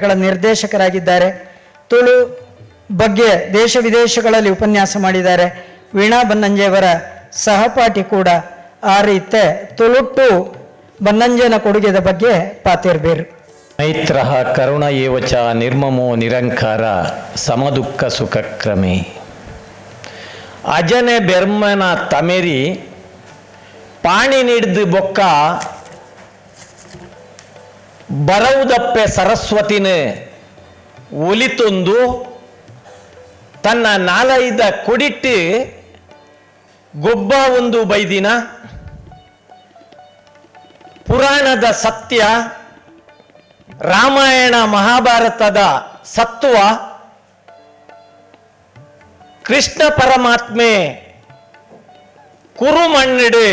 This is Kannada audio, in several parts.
ಗಳ ನಿರ್ದೇಶಕರಾಗಿದ್ದಾರೆ. ತುಳು ಬಗ್ಗೆ ದೇಶ ವಿದೇಶಗಳಲ್ಲಿ ಉಪನ್ಯಾಸ ಮಾಡಿದ್ದಾರೆ. ವೀಣಾ ಬನ್ನಂಜೆಯವರ ಸಹಪಾಠಿ ಕೂಡ. ಆ ರೀತಿ ತುಳುಟ್ಟು ಬನ್ನಂಜನ ಕೊಡುಗೆದ ಬಗ್ಗೆ ಪಾತಿರ್ಬೇರು. ಮೈತ್ರ ಕರುಣ ಏವಚ ನಿರ್ಮಮೋ ನಿರಂಕಾರ ಸಮದುಃಖ ಸುಖಕ್ರಮಿ ಅಜನೆ ಬೆರ್ಮನ ತಮೆರಿ ಪಾಣಿ ನೀಡಿದ ಬೊಕ್ಕ ಬರವುದಪ್ಪೆ ಸರಸ್ವತಿನ, ಒಲಿತೊಂದು ತನ್ನ ನಾಲೈದ ಕೊಡಿಟ್ಟು ಗೊಬ್ಬ ಒಂದು ಬೈದಿನ. ಪುರಾಣದ ಸತ್ಯ, ರಾಮಾಯಣ ಮಹಾಭಾರತದ ಸತ್ವ, ಕೃಷ್ಣ ಪರಮಾತ್ಮೆ ಕುರುಮಣ್ಣಿಡು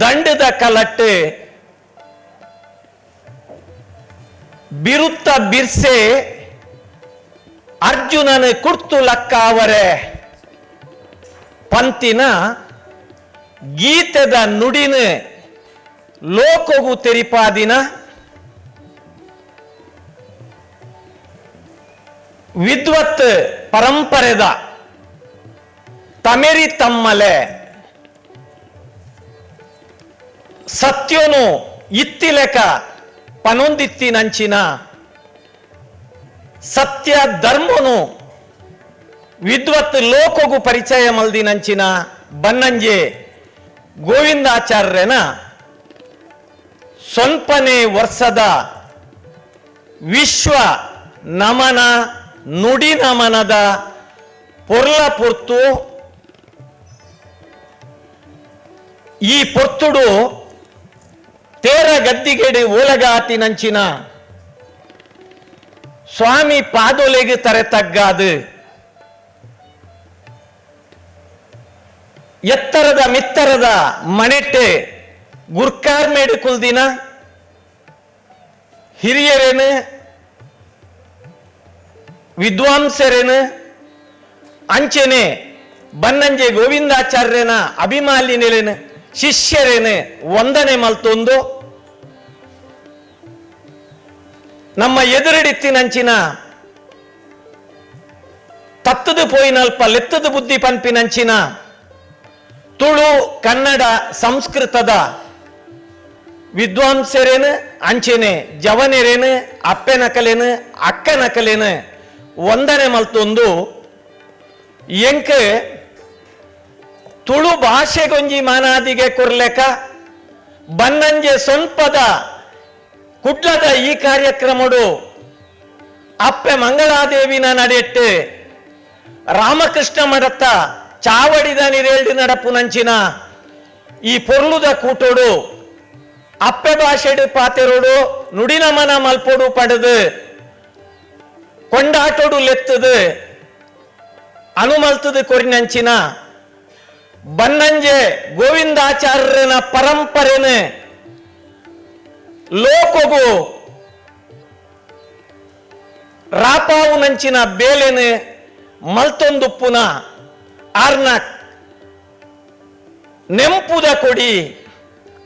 ದಂಡದ ಕಲಟ್ಟು ಬಿರುತ್ತ ಬಿರ್ಸೆ ಅರ್ಜುನನ ಕುರ್ತು ಲಕ್ಕ ಅವರೇ. ಪಂತಿನ ಗೀತದ ನುಡಿನ ಲೋಕವು ತೆರಿಪಾದಿನ ವಿದ್ವತ್ ಪರಂಪರೆದ ತಮೆರಿ ತಮ್ಮಲೆ. ಸತ್ಯನು ಇತ್ತಿಲೆಕ ಪನೊಂದಿತ್ತಿನಂಚಿನ ಸತ್ಯ ಧರ್ಮನು ವಿದ್ವತ್ ಲೋಕಗೂ ಪರಿಚಯ ಮಲ್ದಿನಂಚಿನ ಬನ್ನಂಜೆ ಗೋವಿಂದಾಚಾರ್ಯನ ಸ್ವಲ್ಪನೇ ವರ್ಷದ ವಿಶ್ವ ನಮನ, ನುಡಿ ನಮನದ ಪೊರ್ಲ ಪುರ್ತು ಈ ಪೊರ್ತುಡು ತೇರ ಗದ್ದಿಗೆಡಿ ಓಲಗಾತಿನಂಚಿನ ಸ್ವಾಮಿ ಪಾದೊಲೆಗೆ ತರೆತಗ್ಗಾದು. ಎತ್ತರದ ಮಿತ್ತರದ ಮನೆಟ್ಟೆ ಗುರ್ಕಾರ್ಮೇಡು ಕುಲ್ದಿನ. ಹಿರಿಯರೇನು? ವಿದ್ವಾಂಸರೇನು? ಅಂಚೆನೆ ಬನ್ನಂಜೆ ಗೋವಿಂದಾಚಾರ್ಯನ ಅಭಿಮಾಲಿನೇನು ಶಿಷ್ಯರೇನೆ? ವಂದನೆ ಮಲ್ತೊಂದು. ನಮ್ಮ ಎದುರಿಡಿತ್ತಿನಂಚಿನ ತತ್ತದು ಪೋಯಿನಲ್ಪ ಲೆತ್ತದ ಬುದ್ಧಿ ಪನ್ಪಿನಂಚಿನ ತುಳು ಕನ್ನಡ ಸಂಸ್ಕೃತದ ವಿದ್ವಾಂಸರೇನು, ಅಂಚೆನೆ ಜವನೆರೇನು ಅಪ್ಪೆ ನಕಲೇನು ಅಕ್ಕ ನಕಲೇನು ಒಂದನೇ ಮಲ್ತೊಂದು ಎಂಕ ತುಳು ಭಾಷೆಗೊಂಜಿ ಮಾನಾದಿಗೆ ಕೊರ್ಲೆಕ, ಬನ್ನಂಜೆ ಸೊನ್ಪದ ಕುಡ್ಲದ ಈ ಕಾರ್ಯಕ್ರಮಡು ಅಪ್ಪೆ ಮಂಗಳಾದೇವಿನ ನಡೆಟ್ಟು ರಾಮಕೃಷ್ಣ ಮಡತ್ತ ಚಾವಡಿದ ನಿರೇಳ್ದು ನಡಪು ನಂಚಿನ ಈ ಪೊರ್ಲುದ ಕೂಟೋಡು ಅಪ್ಪೆ ಭಾಷೆಡು ಪಾತೆರೋಡು ನುಡಿನಮನ ಮಲ್ಪೋಡು ಪಡೆದು ಕೊಂಡಾಟೋಡು ಲೆತ್ತದು ಅನುಮಲ್ತದು ಕೊರಿನಂಚಿನ ಬನ್ನಂಜೆ ಗೋವಿಂದಾಚಾರ್ಯನ ಪರಂಪರೆನ ಲೋಕಗು ರಾಪಾವು ನಂಚಿನ ಬೇಲೆನು ಮಲ್ತೊಂದುಪ್ಪುನ ಆರ್ನ ನೆಂಪುದ ಕೊಡಿ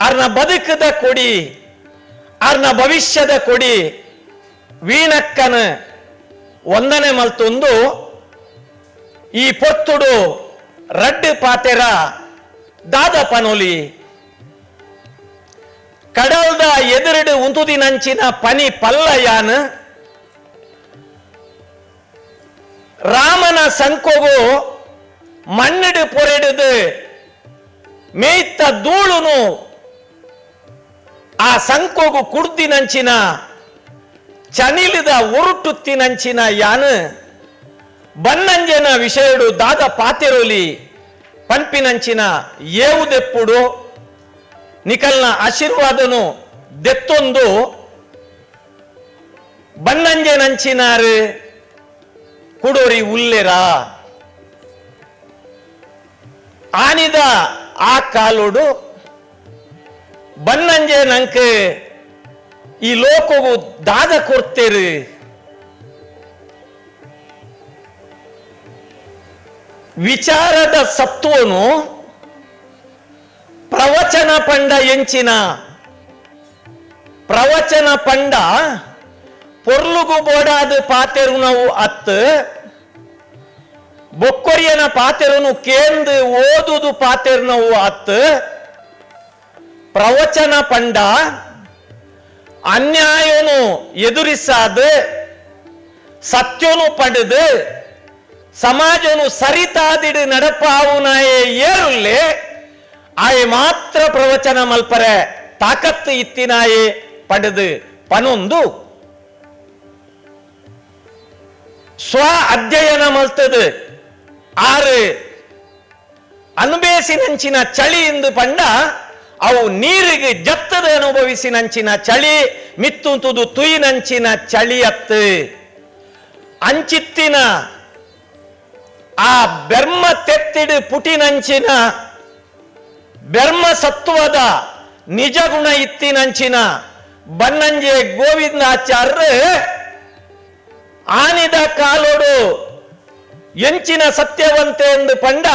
ಆರ್ನ ಬದುಕದ ಕೊಡಿ ಆರ್ನ ಭವಿಷ್ಯದ ಕೊಡಿ, ವೀಣಕ್ಕನ ಒಂದನೇ ಮಲ್ತೊಂದು ಈ ಪೊತ್ತುಡು ರಡ್ಡು ಪಾತೆರ ದಾದ ಪನೋಲಿ ಕಡಲ್ದ ಉಂದುದಿ ನಂಚಿನ ಪನಿ ಪಲ್ಲಯಾನ, ರಾಮನ ಸಂಕೋಗು ಮಣ್ಣಿಡು ಪೊರೆಡದು ಮೇಯ್ತ ಧೂಳುನು ಆ ಸಂಕೋಗು ಕುಡ್ದಿನಂಚಿನ, ಚನಿಲಿದ ಉರುಟುತ್ತಿನಂಚಿನ ಯಾನು, ಬನ್ನಂಜನ ವಿಷಯಡು ದಾದ ಪಾತೆರೋಲಿ ಪಂಪಿನಂಚಿನ ಏವುದೆಪ್ಪುಡು? ನಿಕಲ್ನ ಆಶೀರ್ವಾದನು ದೆತ್ತೊಂದು. ಬನ್ನಂಜನಂಚಿನಾರು ಕುಡೋರಿ ಉಲ್ಲೆರ. ಆನಿದ ಆ ಕಾಲೋಡು. ಬನ್ನಂಜೆ ನಂಕೆ ಈ ಲೋಕವು ದಾದ ಕೊಡ್ತೇರು ವಿಚಾರದ ಸತ್ವನು ಪ್ರವಚನ ಪಂಡ ಎಂಚಿನ. ಪ್ರವಚನ ಪಂಡ ಪೊರ್ಲುಗು ಬೋಡಾದ ಪಾತೆರುನವು ಅತ್ ಬೊಕ್ಕೊರಿಯನ ಪಾತೆರುನು ಕೇಂದು ಓದುದು ಪಾತೆರುನವು ಅತ್ ಪ್ರವಚನ ಪಂಡ ಅನ್ಯಾಯನು ಎದುರಿಸಾದ, ಸತ್ಯನು ಪಡೆದು, ಸಮಾಜನು ಸರಿತಾದಿಡು ನಡಪಾವುನಾಯೇ ಏರುಲ್ಲೇ. ಆಯೆ ಮಾತ್ರ ಪ್ರವಚನ ಮಲ್ಪರೆ, ತಾಕತ್ತು ಇತ್ತಿನಾಯಿ ಪಡೆದು ಪನೊಂದು. ಸ್ವ ಅಧ್ಯಯನ ಮಲ್ತದು. ಆರು ನಂಚಿನ ಚಳಿ ಎಂದು ಪಂಡ, ಅವು ನೀರಿಗೆ ಜತ್ತದ ಅನುಭವಿಸಿನಂಚಿನ ಚಳಿ, ಮಿತ್ತುಂತುದು ಚಳಿ ಚಳಿಯತ್ತು ಅಂಚಿತ್ತಿನ, ಆ ಬೆರ್ಮ ತೆತ್ತಿಡು ಪುಟಿನಂಚಿನ ಬೆರ್ಮ ಸತ್ವದ ನಿಜ ಗುಣ ಇತ್ತಿನಂಚಿನ ಬನ್ನಂಜೆ ಗೋವಿಂದಾಚಾರ್ಯ ಆನಿದ ಕಾಲೋಡು ಎಂಚಿನ ಸತ್ಯವಂತೆ ಎಂದು ಪಂಡ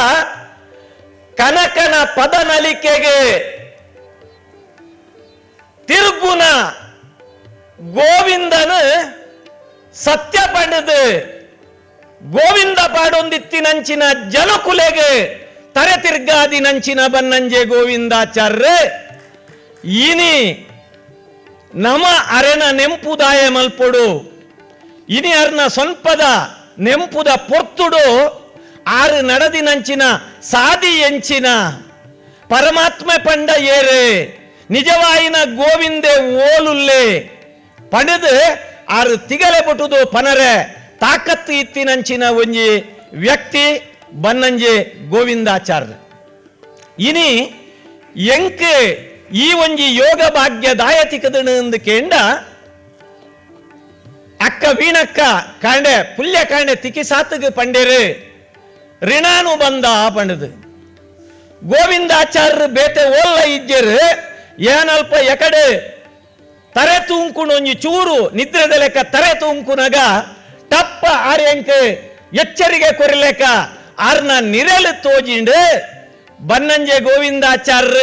ಕನಕನ ಪದ ನಲಿಕೆಗೆ ತಿರುಗುನ ಗೋವಿಂದನ ಸತ್ಯ ಪಡೆದು ಗೋವಿಂದ ಪಾಡೊಂದಿತ್ತಿನಂಚಿನ ಜನಕುಲೆಗೆ ತರೆ ತಿರ್ಗಾದಿ ನಂಚಿನ ಬನ್ನಂಜೆ ಗೋವಿಂದಾಚಾರ್ಯ ಇನಿ ನಮ ಅರೆನ ನೆಂಪುದಾಯ ಮಲ್ಪೊಡು, ಇನಿ ಅರ್ನ ಸ್ವಲ್ಪದ ನೆಂಪುದ ಪೊರ್ತುಡು, ಆರು ನಡದಿನಂಚಿನ ಸಾದಿ ಎಂಚಿನ ಪರಮಾತ್ಮ ಪಂಡ ಏರೆ, ನಿಜವಾಯಿನ ಗೋವಿಂದೆ ಓಲುಲ್ಲೆ ಪಡೆದು ಆರು ತಿಗಲೆ ಬುಟುದು ಪನರೆ, ತಾಕತ್ತು ಇತ್ತಿನಂಚಿನ ಒಂಜಿ ವ್ಯಕ್ತಿ. ಬನ್ನಂಜೆ ಗೋವಿಂದಾಚಾರ್ಯ. ಇನಿ ಎಂಕ್ ಈ ಒಂಜಿ ಯೋಗ ಭಾಗ್ಯ ದಾಯತಿಕದಣ ಎಂದು ಕೇಂಡ ಅಕ್ಕ ವೀಣಕ್ಕ ಕಾಂಡೆ ಪುಲ್ಯ ಕಾಂಡೆ ತಿಕ್ಕಿ ಸಾತುಗೆ ಪಂಡೇರು ಋಣಾನು ಬಂದ ಪಂಡದು. ಗೋವಿಂದಾಚಾರ್ಯರು ಬೇತೆ ಓಲ್ಲ ಇಜ್ಜರು ಏನಲ್ಪ ಎಕಡೆ ತರೆ ಒಂಜಿ ಚೂರು ನಿದ್ರೆದ ಲೆಕ್ಕ ತರೆ ತೂಂಕುನಗ ಟಪ್ಪ ಆರ್ಯಂಕೆ ಎಚ್ಚರಿಕೆ ಕೊರಲೆಕ ಆರ್ನ ನಿರಲು ತೋಜಿಂಡು, ಬನ್ನಂಜೆ ಗೋವಿಂದಾಚಾರ್ಯ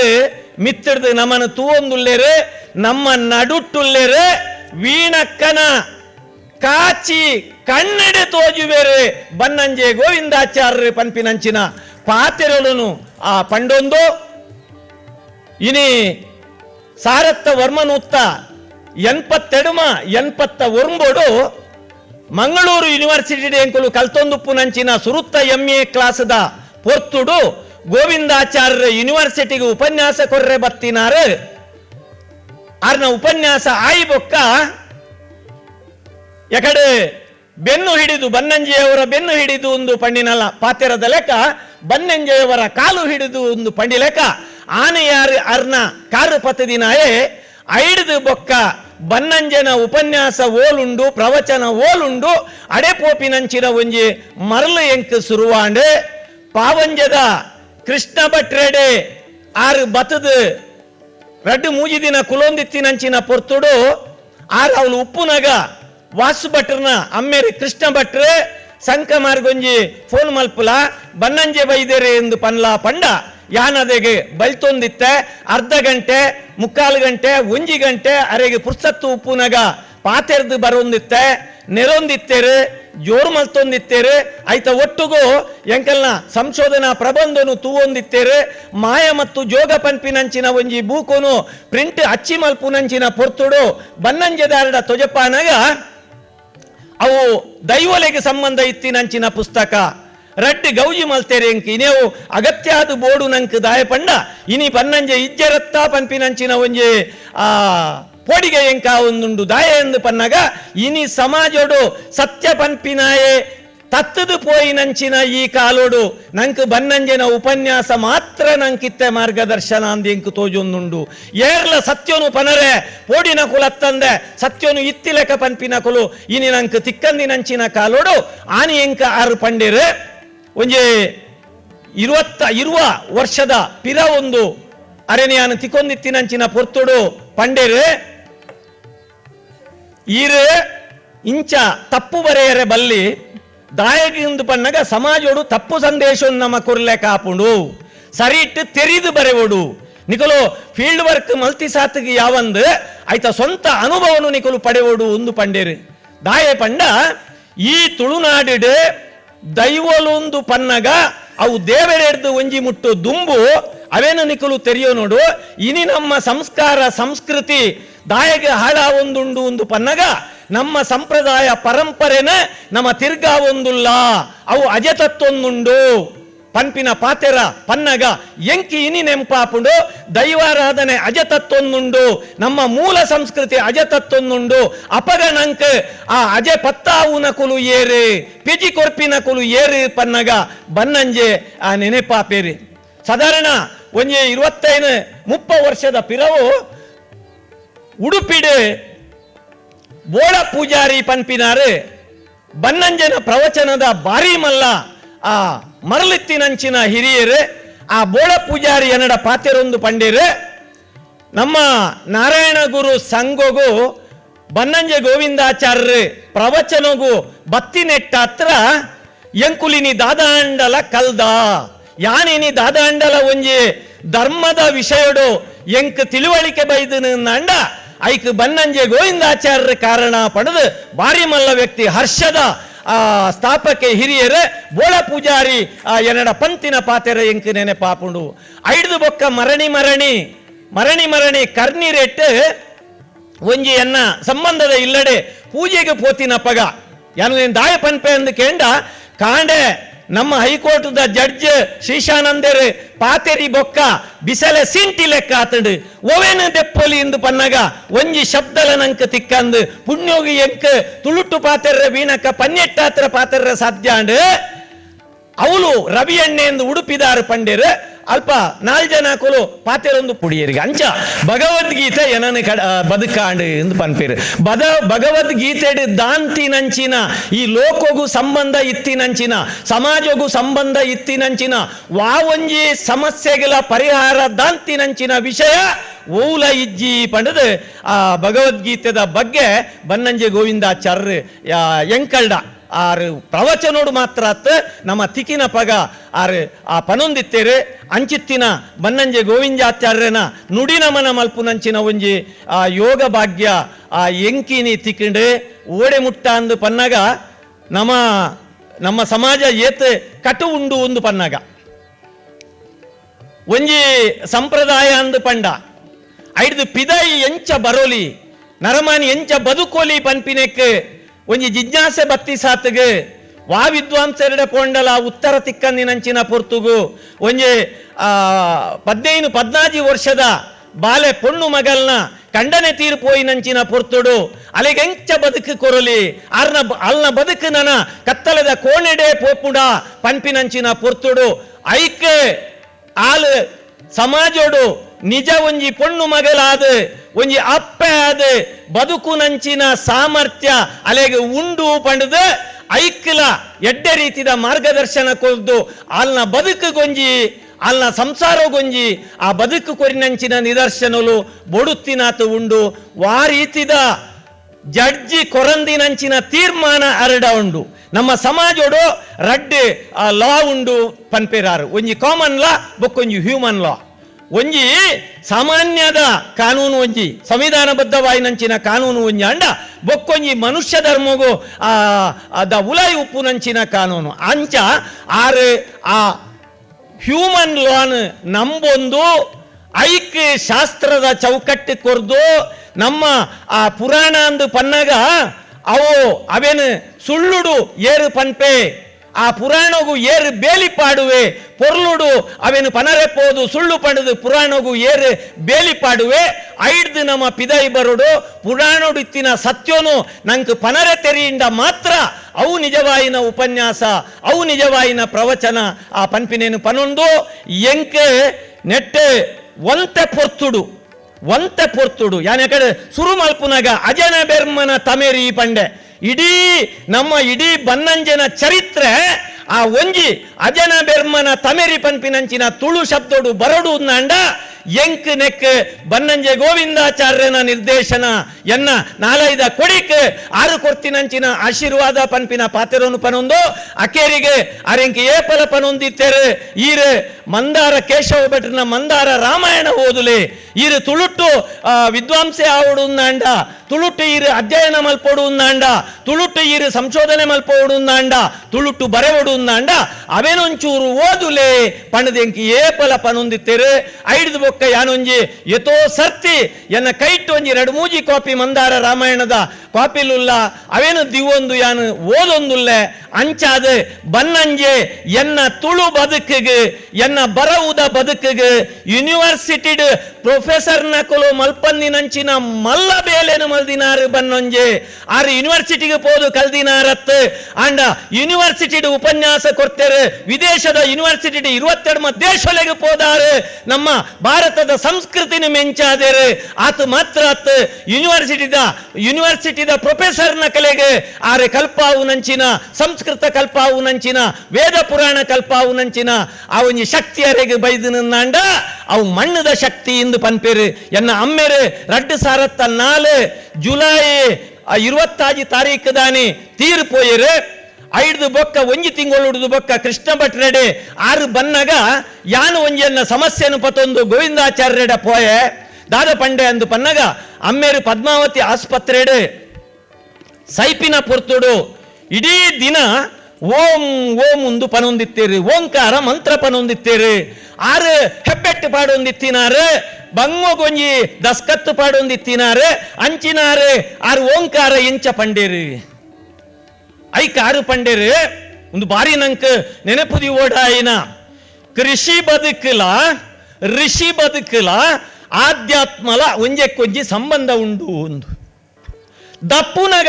ಮಿತ್ತಿಡ್ದು ನಮ್ಮನ್ನು ತೂವೊಂದುಲ್ಲೇರು, ನಮ್ಮ ನಡುಟ್ಟುಲ್ಲೇರು, ವೀಣಕ್ಕನ ಕಾಚಿ ಕಣ್ಣಡೆ ತೋಜುವೇರು ಬನ್ನಂಜೆ ಗೋವಿಂದಾಚಾರ್ಯ ಪನ್ಪಿನಂಚಿನ ಪಾತೆರೊಳನು ಆ ಪಂಡೊಂದು. ಇನಿ ಸಾರತ್ತ ವರ್ಮನುತ್ತ ಎನ್ಪತ್ತೆಡುಮ ಎನ್ಪತ್ತ ಒರ್ಂಬೋಡು ಮಂಗಳೂರು ಯೂನಿವರ್ಸಿಟಿ ಕಲ್ತೊಂದುಪ್ಪು ನಂಚಿನ ಸುರುತ್ತ ಎಂ ಎ ಕ್ಲಾಸದ ಪೊರ್ತುಡು ಗೋವಿಂದಾಚಾರ್ಯ ಯೂನಿವರ್ಸಿಟಿಗೆ ಉಪನ್ಯಾಸ ಕೊರ್ರೆ ಬತ್ತಿನಾರು ಅರ್ನ ಉಪನ್ಯಾಸ ಆಯಿ ಬೊಕ್ಕ ಎಕಡೆ ಬೆನ್ನು ಹಿಡಿದು ಬನ್ನಂಜೆಯವರ ಬೆನ್ನು ಹಿಡಿದು ಒಂದು ಪಂಡಿನಲ್ಲ ಪಾತೆರದ ಲೆಕ್ಕ, ಬನ್ನಂಜೆಯವರ ಕಾಲು ಹಿಡಿದು ಒಂದು ಪಂಡಿ ಲೆಕ್ಕ. ಆನೆಯಾರ ಅರ್ನ ಕಾರು ಪತ್ತದಿನಾಯೇ ಐಡ್ದು ಬೊಕ್ಕ ಬನ್ನಂಜನ ಉಪನ್ಯಾಸ ಓಲುಂಡು, ಪ್ರವಚನ ಓಲುಂಡು ಅಡೆಪೋಪಿನಂಚಿನ ಒಂಜಿ ಮರಳು ಎಂಕ್ ಸುರುವಾಂಡೆ. ಪಾವಂಜದ ಕೃಷ್ಣ ಭಟ್ರೆಡೆ ಆರು ಬತದು ರಡ್ಡು ಮೂಜಿದಿನ ಕುಲೊಂದಿತ್ತಿನಂಚಿನ ಪೊರ್ತುಡು. ಆರು ಅವಳು ಉಪ್ಪುನಗ ವಾಸು ಭಟ್ರನ ಅಮ್ಮೇರಿ ಕೃಷ್ಣ ಭಟ್ರೆ ಸಂಕ ಮಾರ್ಗೊಂಜಿ ಫೋನ್ ಮಲ್ಪುಲ, ಬನ್ನಂಜೆ ಬೈದೇರೆ ಎಂದು ಪನ್ಲಾ ಪಂಡ. ಯಾನದೆಗೆ ಬಲ್ತೊಂದಿತ್ತೆ ಅರ್ಧ ಗಂಟೆ, ಮುಕ್ಕಾಲು ಗಂಟೆ, ಒಂಜಿ ಗಂಟೆ, ಅರೆಗೆ ಪುರ್ಸತ್ತು ಉಪ್ಪುನಗ ಪಾತೆರ್ದು ಬರೊಂದಿತ್ತೆ. ನೆರೊಂದಿತ್ತೇರು, ಜೋರು ಮಲ್ತೊಂದಿತ್ತೇರು ಐತ ಒಟ್ಟುಗೂ ಎಂಕಲ್ನ ಸಂಶೋಧನಾ ಪ್ರಬಂಧನು ತೂವೊಂದಿತ್ತೇರು, ಮಾಯ ಮತ್ತು ಜೋಗ ಪನ್ಪಿನಂಚಿನ ಒಂಜಿ ಬೂಕೋನು ಪ್ರಿಂಟ್ ಅಚ್ಚಿ ಮಲ್ಪುನಂಚಿನ ಪೊರ್ತುಡು ಬನ್ನಂಜೆದಾರಡ ತೊಜಪಾನಗ ಅವು ದೈವಲೆಗೆ ಸಂಬಂಧ ಇತ್ತಿನಂಚಿನ ಪುಸ್ತಕ. ರಡ್ಡು ಗೌಜಿ ಮಲ್ತೇರೆ ಎಂಕ್ ಇನೇವು ಅಗತ್ಯಾದ ಬೋಡು ನಂಕ್ ದಾಯ ಪಂಡ. ಇನಿ ಪನ್ನಂಜೆ ಇಜ್ಜರತ್ತ ಪನ್ಪಿನಂಚಿನ ಒಂಜೆ, ಆ, ಪೋಡಿಗೆ ಎಂಕ ಒಂದುಂಡು ದಾಯ ಎಂದು ಪನ್ನಗ. ಇನಿ ಸಮಾಜೋಡು ಸತ್ಯ ಪಂಪಿನಾಯೇ ತತ್ತದು ಪೋಯಿನಂಚಿನ ಈ ಕಾಲೋಡು. ನಂಕ್ ಬನ್ನಂಜನ ಉಪನ್ಯಾಸ ಮಾತ್ರ ನಂಕಿತ್ತೆ ಮಾರ್ಗದರ್ಶನ ಅಂದ್ ಎಂಕ್ ತೋಜೊಂದುಂಡು. ಏರ್ಲ ಸತ್ಯನು ಪನರೆ, ಪೋಡಿನ ಕುಲತ್ತಂದೆ, ಸತ್ಯನು ಇತ್ತಿಲೆಕ ಪನ್ಪಿನ ಕುಲು. ಇನಿ ನಂಕ್ ತಿಕ್ಕಂದಿನಂಚಿನ ಕಾಲೋಡು. ಆನಿ ಎಂಕ ಆರು ಪಂಡೇರು. ಒಂಜಿ ಇರುವತ್ತ, ಇರುವ ವರ್ಷದ ಪಿರ ಒಂದು ಅರಣ್ಯನ ತಿಕ್ಕೊಂದಿತ್ತಿನಂಚಿನ ಪೊರ್ತುಡು ಪಂಡೆರೆ, ಈರು ಇಂಚ ತಪ್ಪು ಬರೆಯರೆ ಬಲ್ಲಿ ದಾಯಗಿಂದು ಪನ್ನಗ ಸಮಾಜೋಡು ತಪ್ಪು ಸಂದೇಶವನ್ನು ನಮ್ಮ ಕೊರ್ಲೆ ಕಾಪುಂಡು. ಸರಿ ಇಟ್ಟು ತೆರಿದು ಬರೆವೋಡು. ನಿಕಲು ಫೀಲ್ಡ್ ವರ್ಕ್ ಮಲ್ತಿ ಸಾತ್ಗೆ ಯಾವಂದು ಆಯ್ತ ಸ್ವಂತ ಅನುಭವನು ನಿಕಲು ಪಡೆಯೋಡು ಒಂದು ಪಂಡೇರು. ದಾಯ ಪಂಡ ಈ ತುಳುನಾಡಿಡು ದೈವಲೊಂದು ಪನ್ನಗ, ಅವು ದೇವರೆಡ್ದು ಒಂಜಿ ಮುಟ್ಟು ದುಂಬು, ಅವೇನು ನಿಕಲು ತೆರೆಯೋ ನೋಡು, ಇನಿ ನಮ್ಮ ಸಂಸ್ಕಾರ, ಸಂಸ್ಕೃತಿ, ದಾಯಗೆ ಹಾಳ ಒಂದುಂಡು ಒಂದು ಪನ್ನಗ, ನಮ್ಮ ಸಂಪ್ರದಾಯ ಪರಂಪರೆನ ನಮ್ಮ ತಿರ್ಗಾ ಒಂದುಲ್ಲ, ಅವು ಅಜತತ್ತೊಂದುಂಡು ಪನ್ಪಿನ ಪಾತೆರ, ಪನ್ನಗ, ಎಂಕಿ ಇನಿ ನೆಂಪಾಪುಂಡು, ದೈವಾರಾಧನೆ ಅಜತತ್ತೊಂದುಂಡು ನಮ್ಮ ಮೂಲ ಸಂಸ್ಕೃತಿ ಅಜತತ್ತೊಂದುಂಡು ಅಪಗಣಂಕ, ಆ ಅಜೆ ಪತ್ತಾವುನ ಕುಲು ಏರಿ, ಪಿಜಿ ಕೊರ್ಪಿನ ಕುಲು ಏರಿ ಪನ್ನಗ, ಬನ್ನಂಜೆ ಆ ನೆನೆಪಾಪೇರಿ. ಸಾಧಾರಣ ಒಂಜೆ ಇರುವತ್ತೈದು, ಮುಪ್ಪ ವರ್ಷದ ಪಿರವು ಉಡುಪಿಡೆ ಬೋಳ ಪೂಜಾರಿ ಪನ್ಪಿನಾರು, ಬನ್ನಂಜನ ಪ್ರವಚನದ ಬಾರಿ ಮಲ್ಲ. ಆ ಮರಳಿತ್ತಿನಂಚಿನ ಹಿರಿಯರೇ, ಆ ಬೋಳ ಪೂಜಾರಿ ಎನ್ನಡ ಪಾತೆರೊಂದು ಪಂಡೀರು, ನಮ್ಮ ನಾರಾಯಣ ಗುರು ಸಂಘಗೂ ಬನ್ನಂಜೆ ಗೋವಿಂದಾಚಾರ್ಯ ಪ್ರವಚನಗು ಬತ್ತಿ ನೆಟ್ಟ ಹತ್ರ, ಎಂಕುಲಿನಿ ದಾದಾಂಡಲ ಕಲ್ದ ಯಾನಿನಿ ದಾದಾಂಡಲ ಒಂಜಿ ಧರ್ಮದ ವಿಷಯಡು ಎಂಕ್ ತಿಳುವಳಿಕೆ ಬೈದನು ಅಂಡ ಐಕ್ ಬನ್ನಂಜೆ ಗೋವಿಂದಾಚಾರ್ಯ ಕಾರಣ ಪಡೆದು ಬಾರಿ ಮಲ್ಲ ವ್ಯಕ್ತಿ ಹರ್ಷದ ಆ, ಸ್ಥಾಪಕ ಹಿರಿಯರ ಬೋಳ ಪೂಜಾರಿ, ಆ ಎನ್ನಡ ಪಂತಿನ ಪಾತೆರ ಎಂಕ್ ನೆನೆ ಪಾಪುಂಡು ಐಡ್ದು ಬೊಕ್ಕ ಮರಣಿ ಮರಣಿ ಮರಣಿ ಮರಣಿ ಕರ್ನಿ ರೆಟ್ಟು ಒಂಜಿ ಎನ್ನ ಸಂಬಂಧದ ಇಲ್ಲಡೆ ಪೂಜೆಗೆ ಪೋತಿನ ಪಗ. ಯಾನು ದಾಯ ಪನ್ಪೆ ಅಂದು ಕೇಂಡ, ಕಾಂಡೆ ನಮ್ಮ ಹೈಕೋರ್ಟ್ದ ಜಡ್ಜ್ ಶ್ರೀಶಾನಂದರ್ ಪಾತೆರಿ ಬೊಕ್ಕ ಬಿಸಲೆ ಸಿಂಟಿ ಲೆಕ್ಕ ಆತಂಡು ಒವೇನು ದೆಪ್ಪೊಲಿ ಇಂದು ಪನ್ನಗ ಒಂಜಿ ಶಬ್ದಲ ನಂಕ ತಿಕ್ಕಂದು ಪುಣ್ಯೋಗಿ ಎಂಕ್ ತುಳುಟು ಪಾತೆರ್ರ ವೀಣಕ ಪನ್ನೆಟ್ಟಾತ್ರ ಪಾತೆರ್ರ ಸಾಧ್ಯ ಅಂಡು ಅವಳು ರವಿ ಎಣ್ಣೆ ಎಂದು ಉಡುಪಿದಾರು ಪಂಡೇರು. ಅಲ್ಪ ನಾಲ್ ಜನ ಕೊಲು ಪಾತೆರೊಂದು ಪುಡಿಯರಿಗೆ ಅಂಚ ಭಗವದ್ಗೀತೆ ಏನನ ಕಡ ಬದುಕಾಂಡು ಎಂದು ಪನ್ಪೇರು. ಬದ, ಭಗವದ್ಗೀತೆಡು ದಾಂತಿನಂಚಿನ, ಈ ಲೋಕಗೂ ಸಂಬಂಧ ಇತ್ತಿನಂಚಿನ, ಸಮಾಜಗೂ ಸಂಬಂಧ ಇತ್ತಿನಂಚಿನ, ವಾವೊಂಜಿ ಸಮಸ್ಯೆಗಳ ಪರಿಹಾರ ದಾಂತಿನಂಚಿನ ವಿಷಯ ಓಲ ಇಜ್ಜಿ ಪಂಡದು. ಆ ಭಗವದ್ಗೀತೆದ ಬಗ್ಗೆ ಬನ್ನಂಜೆ ಗೋವಿಂದಾಚಾರ್ಯ ಎಂಕಲ್ಡ ಆರು ಪ್ರವಚನೋಡು ಮಾತ್ರ ನಮ್ಮ ತಿಕಿನ ಪಗ. ಆರು, ಆ ಪನೊಂದಿತ್ತೇರೆ, ಅಂಚಿತ್ತಿನ ಬನ್ನಂಜೆ ಗೋವಿಂದಾಚಾರ್ಯನ ನುಡಿ ನಮನ ಮಲ್ಪುನಂಚಿನ ಒಂಜಿ, ಆ ಯೋಗ ಭಾಗ್ಯ, ಆ ಎಂಕಿನಿ ತಿಕ್ಕಿಂಡು ಓಡೆ ಮುಟ್ಟ ಅಂದು ಪನ್ನಗ, ನಮ್ಮ ನಮ್ಮ ಸಮಾಜ ಏತ್ ಕಟು ಉಂಡು ಒಂದು ಪನ್ನಗ. ಒಂಜಿ ಸಂಪ್ರದಾಯ ಅಂದು ಪಂಡ. ಐಡ್ದು ಪಿದಾಯಿ ಎಂಚ ಬರೋಲಿ, ನರಮಾನಿ ಎಂಚ ಬದುಕೋಲಿ ಪನ್ಪಿನೆಕ್ ಒಂಜಿ ಜಿಜ್ಞಾಸೆ ಬತ್ತಿ ಸಾತ್ಗೆ. ವಾ ವಿದ್ವಾಂಸರೆಡೆ ಪೋಂಡಲ ಉತ್ತರ ತಿಕ್ಕಂದಿನಂಚಿನ ಪೊರ್ತುಗು. ಒಂಜಿ ಪದ್ನೈದು, ಪದ್ನಾಜಿ ವರ್ಷದ ಬಾಲೆ ಪೊಣ್ಣು ಮಗಲ್ನ ಕಂಡನೆ ತೀರು ಪೋಯಿನಂಚಿನ ಪೊರ್ತುಡು. ಅಲೆಗೆಂಚ ಬದುಕು ಕೊರಲಿ, ಅರ್ನ ಅಲ್ನ ಬದುಕು ನನ ಕತ್ತಲದ ಕೋಣೆಡೆ ಪೋಪುಡ ಪಂಪಿನಂಚಿನ ಪೊರ್ತುಡು. ಐಕೆ ಆಲ್ ಸಮಾಜೋಡು ನಿಜ ಒಂಜಿ ಪೊಣ್ಣು ಮಗಲಾದ, ಒಂಜಿ ಅಪ್ಪೆ ಆದ, ಬದುಕು ನಂಚಿನ ಸಾಮರ್ಥ್ಯ, ಅಲೆಗೆ ಉಂಡು ಪಂಡದ ಐಕ್ಲ ಎಡ್ಡೆ ರೀತಿದ ಮಾರ್ಗದರ್ಶನ ಕೊದ್ದು ಅಲ್ನ ಬದುಕುಗೊಂಜಿ ಸಂಸಾರ ಸಂಸಾರಗೊಂಜಿ ಆ ಬದುಕು ಕೊರಿನಂಚಿನ ನಿದರ್ಶನಲು ಬೊಡುತ್ತಿನಾತ ಉಂಡು, ವಾ ರೀತಿದ ಜಡ್ಜಿ ಕೊರಂದಿನಂಚಿನ ತೀರ್ಮಾನ ಅರಡ ಉಂಡು. ನಮ್ಮ ಸಮಾಜೋಡು ರಡ್ಡೆ ಲಾ ಉಂಡು ಪನ್ಪೇರಾರು. ಒಂಜಿ ಕಾಮನ್ ಲಾ, ಬೊಕ್ಕೊಂಜಿ ಹ್ಯೂಮನ್ ಲಾ. ಒಂಜಿ ಸಾಮಾನ್ಯದ ಕಾನೂನು ಒಂಜಿ, ಸಂವಿಧಾನಬದ್ಧವಾಯಿನಂಚಿನ ಕಾನೂನು ಒಂಜಿ ಅಂಡ, ಬೊಕ್ಕೊಂಜಿ ಮನುಷ್ಯ ಧರ್ಮಗು, ಆ, ಅದ ಉಲಾಯಿ ಉಪ್ಪು ನಂಚಿನ ಕಾನೂನು. ಅಂಚ ಆರು, ಆ ಹ್ಯೂಮನ್ ಲಾನ್ ನಂಬೊಂದು ಐಕ್ ಶಾಸ್ತ್ರದ ಚೌಕಟ್ಟು ಕೊರ್ದು, ನಮ್ಮ, ಆ ಪುರಾಣ ಅಂದು ಪನ್ನಗ ಅವು ಅವೇನು ಸುಳ್ಳುಡು ಏರು ಪನ್ಪೆ ಆ ಪುರಾಣಗೂ ಏರು ಬೇಲಿ ಪಾಡುವೆ, ಪೊರ್ಲುಡು, ಅವೇನು ಪನರೆಪ್ಪೋದು, ಸುಳ್ಳು ಪಡೆದು ಪುರಾಣಗೂ ಏರು ಬೇಲಿ ಪಾಡುವೆ. ಐಡ್ದು ನಮ್ಮ ಪಿದೈ ಬರುಡು, ಪುರಾಣುಡಿತ್ತಿನ ಸತ್ಯೋನು ನಂಗೆ ಪನರೆ ತೆರೆಯಿಂದ ಮಾತ್ರ ಅವು ನಿಜವಾಯಿನ ಉಪನ್ಯಾಸ, ಅವು ನಿಜವಾಯಿನ ಪ್ರವಚನ. ಆ ಪನ್ಪಿನೇನು ಪನೊಂದು, ಎಂಕೆ ನೆಟ್ಟೆ ಒಂತೆ ಪೊರ್ತುಡು ಒಂತೆ ಪೊರ್ತುಡು. ಯಾನೆ ಕಡೆ ಸುರುಮಲ್ಪುನಗ ಅಜನ ಬೆರ್ಮನ ತಮೇರಿ ಪಂಡೆ. ಇಡೀ ನಮ್ಮ ಇಡೀ ಬನ್ನಂಜನ ಚರಿತ್ರೆ ಆ ಒಂಜಿ ಅಜನ ಬೆರ್ಮನ ತಮೆರಿ ಪನ್ಪಿನಂಚಿನ ತುಳು ಶಬ್ದೋಡು ಬರಡು ಅಂಡ ಎಂಕ್ ನೆಕ್ ಬನ್ನಂಜೆ ಗೋವಿಂದಾಚಾರ್ಯನ ನಿರ್ದೇಶನ ಎನ್ನ ನಾಲೈದ ಕೊಡಿಕ್ ಆರು ಕೊರ್ತಿನಂಚಿನ ಆಶೀರ್ವಾದ ಪನ್ಪಿನ ಪಾತೆರನು ಪನೊಂದು, ಅಕೇರಿಗೆ ಅರೆಂಕ್ ಏಪಲ ಪನೊಂದಿತ್ತೇರ್ ಈರು ಮಂದಾರ ಕೇಶವ ಭಟ್ರನ ಮಂದಾರ ರಾಮಾಯಣ ಓದುಲೆ, ಈರು ತುಳುಟ್ಟು ವಿದ್ವಾಂಸೆ ಆವಡು ನಾಂಡ ತುಳುಟ್ಟು ಈರು ಅಧ್ಯಯನ ಮಲ್ಪೊಡುಂದಾಂಡ ತುಳುಟ್ಟು ಈರು ಸಂಶೋಧನೆ ಮಲ್ಪೊಡುಂದಾಂಡ ತುಳುಟ್ಟು ಬರೆವಡುಂದಾಂಡ ಅವೇನೊಂಚೂರು ಓದುಲೆ, ಪಣದೆಂಕಿ ಏಪಲ ಪನೊಂದಿತ್ತೇರ್ ಐಡ್ದು ಯಾನೊಂಜಿ ಯಥೋ ಸರ್ತಿ ಎನ್ನ ಕೈಟ್ ಒಂಜಿ ಎರಡು ಮೂಜಿ ಕಾಪಿ ಮಂದಾರ ರಾಮಾಯಣದ ಕಾಪಿಲುಲ್ಲ ಅವೇನು ದಿವೊಂದು ಯಾನು, ಓದೊಂದುಲ್ಲೆ, ಅಂಚಾದ ಬನ್ನಂಜೆ ಎನ್ನ ತುಳು ಬದುಕಿಗೆ, ಎನ್ನ ಬರವುದ ಬದುಕಿಗೆ, ಯೂನಿವರ್ಸಿಟಿಡ್ ಪ್ರೊಫೆಸರ್ ನಕಲು ಮಲ್ಪಂದಿನಂಚಿನ ಮಲ್ಲ ಬೇಲೆನು ಮಲ್ದಿನಾರು ಬನ್ನೊಂಜೆ ಆರು ಯೂನಿವರ್ಸಿಟಿಗೆ ಪೋದು ಕಲ್ದಿನಾರತ್ ಅಂಡ ಯೂನಿವರ್ಸಿಟಿಡ್ ಉಪನ್ಯಾಸ ಕೊಡ್ತಾರೆ, ವಿದೇಶದ ಯೂನಿವರ್ಸಿಟಿ ಇರುವತ್ತೆರಡು ದೇಶೊಲೆಗೆ ಪೋದಾರು. ನಮ್ಮ ಭಾರತದ ಸಂಸ್ಕೃತಿನ ಮೆಂಚಾದೇರು. ಆತ ಮಾತ್ರ ಆತ್ ಯೂನಿವರ್ಸಿಟಿದ ಯೂನಿವರ್ಸಿಟಿದ ಪ್ರೊಫೆಸರ್ನ ಕಲೆಗೆ, ಆರೆ ಕಲ್ಪಾವು ನಂಚಿನ ಸಂಸ್ಕೃತ ಕಲ್ಪಾವು ನಂಚಿನ ವೇದ ಪುರಾಣ ಕಲ್ಪಾವು ನಂಚಿನ ಅವನ ಶಕ್ತಿ ಅರೆಗೆ ಬೈದು ನಿನ್ನಾಂಡ ಅವು ಮಣ್ಣದ ಶಕ್ತಿ ಇಂದು ಪನ್ಪೇರು. ಎನ್ನ ಅಮ್ಮೆರು, ರಡ್ಡು ಸಾರತ್ತ ನಾಲ್, ಜುಲೈ ಇರುವತ್ತಾಜಿ ತಾರೀಕು ದಾನಿ ತೀರು ಪೋಯರೆ ಐಡ್ದು ಬೊಕ್ಕ, ಒಂಜಿ ತಿಂಗಳು ಹಿಡಿದು ಬೊಕ್ಕ ಕೃಷ್ಣ ಭಟ್ರೆಡೆ ಆರು ಬನ್ನಗ, ಯಾನು ಒಂಜಿಯನ್ನ ಸಮಸ್ಯೆನು ಪತೊಂದು ಗೋವಿಂದಾಚಾರ್ಯಡ ಪೋಯೆ. ದಾದ ಪಂಡೆ ಅಂದು ಪನ್ನಗ, ಅಮ್ಮೇರು ಪದ್ಮಾವತಿ ಆಸ್ಪತ್ರೆಡು ಸೈಪಿನ ಪುರ್ತುಡು. ಇಡೀ ದಿನ ಓಂ ಓಂ ಒಂದು ಪನೊಂದಿತ್ತೀರಿ. ಓಂಕಾರ ಮಂತ್ರ ಪನೊಂದಿತ್ತೀರಿ. ಆರು ಹೆಬ್ಬೆಟ್ಟು ಪಾಡೊಂದಿತ್ತಿನಾರು. ಬಂಗೊಗೊಂಜಿ ದಸ್ಕತ್ತು ಪಾಡೊಂದಿತ್ತಿನಾರೆ. ಅಂಚಿನಾರೆ ಆರು ಓಂಕಾರ ಇಂಚ ಪಂಡೇರಿ. ಐಕ ಆರು ಪಂಡೇರಿ. ಒಂದು ಬಾರಿ ನಂಕ ನೆನಪುದಿ ಓಡಾಯಿನ. ಕೃಷಿ ಬದುಕಲ, ಋಷಿ ಬದುಕಲ, ಆಧ್ಯಾತ್ಮಲ ಒಂಜೆ ಕೊಂಜಿ ಸಂಬಂಧ ಉಂಡು ಒಂದು ದಪ್ಪುನಗ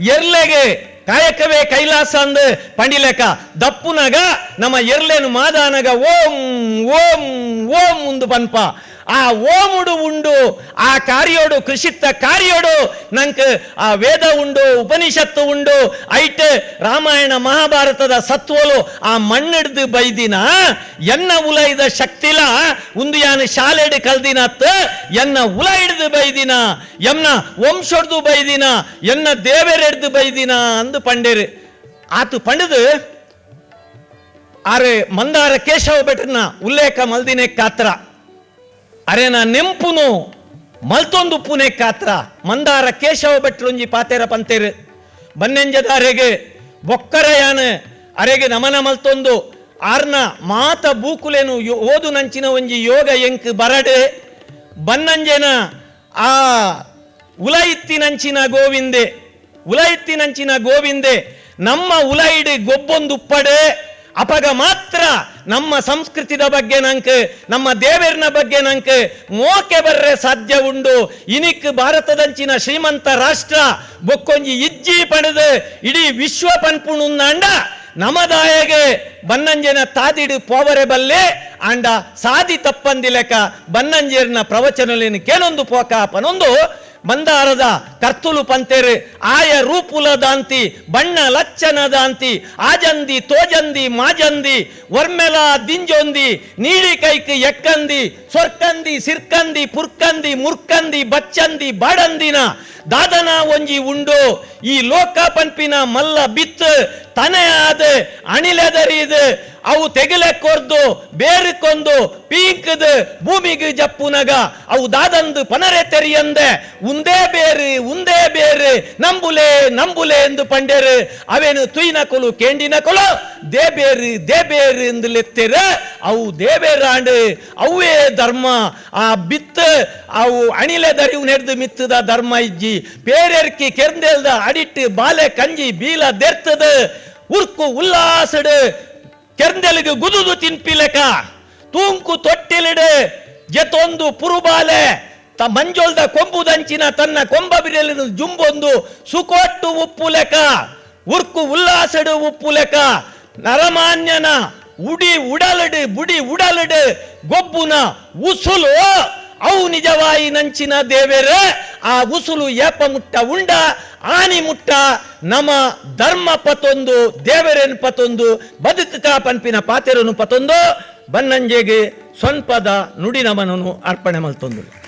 ಎರ್ಲೆಗೆ ಕಾಯಕವೇ ಕೈಲಾಸ ಅಂದ್ ಪಂಡಿಲೆಕ. ದಪ್ಪುನಗ ನಮ್ಮ ಎರ್ಲೆನು ಮಾದಾನಗ ಓಂ ಓಂ ಓಂ ಉಂದು ಪನ್ಪ. ಆ ಓಮುಡು ಉಂಡು, ಆ ಕಾರ್ಯೋಡು, ಕೃಷಿತ್ತ ಕಾರ್ಯೋಡು ನಂಕ್ ಆ ವೇದ ಉಂಡು, ಉಪನಿಷತ್ತು ಉಂಡು, ಐಟ್ ರಾಮಾಯಣ ಮಹಾಭಾರತದ ಸತ್ವಲು ಆ ಮಣ್ಣಿಡ್ದು ಬೈದಿನ, ಎನ್ನ ಉಲೈದ ಶಕ್ತಿಲ ಒಂದು ಯಾನು ಶಾಲೆಡ್ ಕಲ್ದಿನತ್ ಎನ್ನ ಉಲ ಹಿಡ್ದು ಬೈದಿನ ಎನ್ನ ವಂಶೊಡ್ದು ಬೈದಿನ, ಎನ್ನ ದೇವರೆಡ್ದು ಬೈದಿನ ಅಂದು ಪಂಡೇರು. ಆತು ಪಂಡದು, ಆರೆ ಮಂದಾರ ಕೇಶವ ಭಟ್ರನ ಉಲ್ಲೇಖ ಮಲ್ದಿನೆ ಕಾತ್ರ. ಅರೆನ ನೆಂಪುನು ಮಲ್ತೊಂದು ಪುನೆ ಕಾತ್ರ. ಮಂದಾರ ಕೇಶವ ಭಟ್ರೊಂಜಿ ಪಾತೆರ ಪಂತೇರು. ಬನ್ನೆಂಜದಾರೆಗೆ ಬೊಕ್ಕರ ಯಾನ ಅರೆಗೆ ನಮನ ಮಲ್ತೊಂದು ಆರ್ನ ಮಾತ ಬೂಕುಲೆನು ಓದು ನಂಚಿನ ಒಂಜಿ ಯೋಗ ಎಂಕ್ ಬರಡೆ. ಬನ್ನಂಜೆನ ಆ ಉಲೈತ್ತಿನಂಚಿನ ಗೋವಿಂದೆ. ಉಲಯಿತ್ತಿನಂಚಿನ ಗೋವಿಂದೆ ನಮ್ಮ ಉಲೈಡಿ ಗೊಬ್ಬೊಂದು ಅಪಗ ಮಾತ್ರ ನಮ್ಮ ಸಂಸ್ಕೃತಿದ ಬಗ್ಗೆ ನಂಕ್, ನಮ್ಮ ದೇವರನ ಬಗ್ಗೆ ನಂಕ್ ಮೋಕೆ ಬರ್ರೆ ಸಾಧ್ಯ ಉಂಡು. ಇನಿಕ್ ಭಾರತದಂಚಿನ ಶ್ರೀಮಂತ ರಾಷ್ಟ್ರ ಬೊಕ್ಕೊಂಜಿ ಇಜ್ಜಿ ಪಡೆದು ಇಡೀ ವಿಶ್ವ ಪನ್ಪುಣುಂದಾಂಡ ನಮದಾಯಗೆ ಬನ್ನಂಜನ ತಾದಿಡು ಪೋವರೆ ಬಲ್ಲೆ ಅಂಡ ಸಾದಿ ತಪ್ಪಂದಿಲೆಕ ಬನ್ನಂಜೇರ್ನ ಪ್ರವಚನಲೇನು ಕೇನೊಂದು ಪೋಕ ಪನೊಂದು ಮಂದಾರದ ಕರ್ತುಲು ಪಂತೆರೆ, ಆಯ ರೂಪುಲ ದಾಂತಿ ಬಣ್ಣ ಲಚ್ಚನ ದಾಂತಿ ಆಜಂದಿ, ತೋಜಂದಿ, ಮಾಜಂದಿ, ವರ್ಮೆಲ, ದಿಂಜೊಂದಿ ನೀಳಿ ಕೈಕ್ ಎಕ್ಕಂದಿ, ಸೊರ್ಕಂದಿ, ಸಿರ್ಕಂದಿ, ಪುರ್ಕಂದಿ, ಮುರ್ಕಂದಿ, ಬಚ್ಚಂದಿ, ಬಾಡಂದಿನ ದಾದನ ಒಂಜಿ ಉಂಡು. ಈ ಲೋಕ ಪನ್ಪಿನ ಮಲ್ಲ ಬಿತ್ತು ತನೆ ಆದ ಅಣಿಲೆದರಿದು ಅವು ತೆಗಿಲೆ ಕೊರ್ದು ಬೇರಿಕೊಂದು ಪೀಂಕದ ಭೂಮಿಗೆ ಜಪ್ಪುನಗ ಅವು ದಾದಂದು ಪನರೆ ತೆರಿಯಂದೆ ಉಂದೇ ಬೇರು ಉಂದೇ ಬೇರು ನಂಬುಲೆ ನಂಬುಲೆ ಎಂದು ಪಂಡೇರು ಅವೇನು ತುಯ್ನ ಕೊಲು ಕೇಂಡಿನ ಕೊಲು ದೇಬೇರು ದೇಬೇರು ಎಂದು ಲೆತ್ತೆರ ಅವು ದೇಬೇರಾಂಡು ಅವೇ ಧರ್ಮ ಆ ಬಿತ್ತು ಅವು ಅಣಿಲೆ ದರಿವು ನೆಡ್ದು ಮಿತ್ತದ ಧರ್ಮ ಇಜ್ಜಿ ಪೇರೆರ್ಕಿ ಕೆರ್ಂದೆಲ್ದ ಅಡಿಟ್ಟು ಬಾಲೆ ಕಂಜಿ ಬೀಲ ದೆರ್ತದ ಉರ್ಕು ಉಲ್ಲಾಸಡು ಕೆರ್ಂದೆಲಿಗೆ ಗುದುದು ತಿನ್ಪಿಲೆಕ, ತೂಂಕು ತೊಟ್ಟಿಲಿಡು, ಜತೊಂದು ಪುರುಬಾಲೆ, ತ ಮಂಜೊಲ್ದ ಕೊಂಬುದಂಚಿನ ತನ್ನ ಕೊಂಬ ಬಿರಲಿನ ಜುಂಬೊಂದು ಸುಕೊಟ್ಟು ಉಪ್ಪು ಲೆಕ್ಕ ಉರ್ಕು ಉಲ್ಲಾಸಡು ಉಪ್ಪು ಲೆಕ್ಕ ನರಮಾನ್ಯನ ಉಡಿ ಉಡಲಡು, ಬುಡಿ ಉಡಲಡು, ಗೊಬ್ಬುನ ಉಸುಲು ಅವು ನಿಜವಾಯಿ ನಂಚಿನ ದೇವೇರ. ಆ ಉಸುಲು ಏಪ ಮುಟ್ಟ ಉಂಡ, ಆನಿ ಮುಟ್ಟ, ನಮ ಧರ್ಮ ಪತೊಂದು, ದೇವರೇನು ಪತೊಂದು ಬದುಕ ಪನ್ಪಿನ ಪಾತೆರನು ಪತೊಂದು, ಬನ್ನಂಜೆಗೆ ಸ್ವಲ್ಪದ ನುಡಿ ನಮನನು ಅರ್ಪಣೆ ಮಲ್ತೊಂದು